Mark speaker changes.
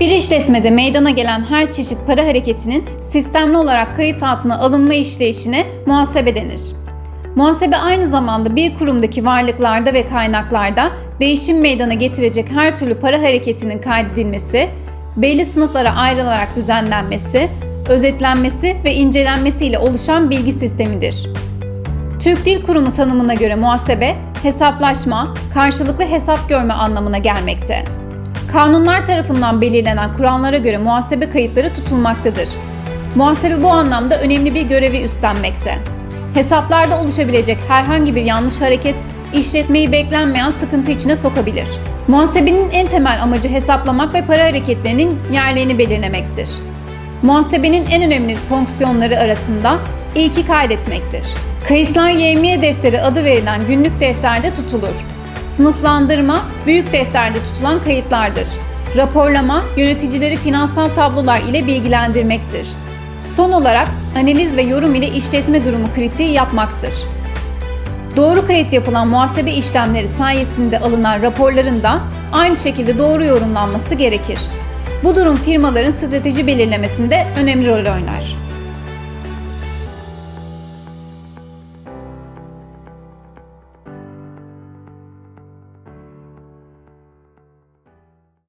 Speaker 1: Bir işletmede meydana gelen her çeşit para hareketinin sistemli olarak kayıt altına alınma işleyişine muhasebe denir. Muhasebe aynı zamanda bir kurumdaki varlıklarda ve kaynaklarda değişim meydana getirecek her türlü para hareketinin kaydedilmesi, belli sınıflara ayrılarak düzenlenmesi, özetlenmesi ve incelenmesiyle oluşan bilgi sistemidir. Türk Dil Kurumu tanımına göre muhasebe, hesaplaşma, karşılıklı hesap görme anlamına gelmekte. Kanunlar tarafından belirlenen kurallara göre muhasebe kayıtları tutulmaktadır. Muhasebe bu anlamda önemli bir görevi üstlenmekte. Hesaplarda oluşabilecek herhangi bir yanlış hareket işletmeyi beklenmeyen sıkıntı içine sokabilir. Muhasebenin en temel amacı hesaplamak ve para hareketlerinin yerlerini belirlemektir. Muhasebenin en önemli fonksiyonları arasında ilki kaydetmektir. Kayıtlar yevmiye defteri adı verilen günlük defterde tutulur. Sınıflandırma büyük defterde tutulan kayıtlardır. Raporlama yöneticileri finansal tablolar ile bilgilendirmektir. Son olarak analiz ve yorum ile işletme durumu kritiği yapmaktır. Doğru kayıt yapılan muhasebe işlemleri sayesinde alınan raporların da aynı şekilde doğru yorumlanması gerekir. Bu durum firmaların strateji belirlemesinde önemli rol oynar.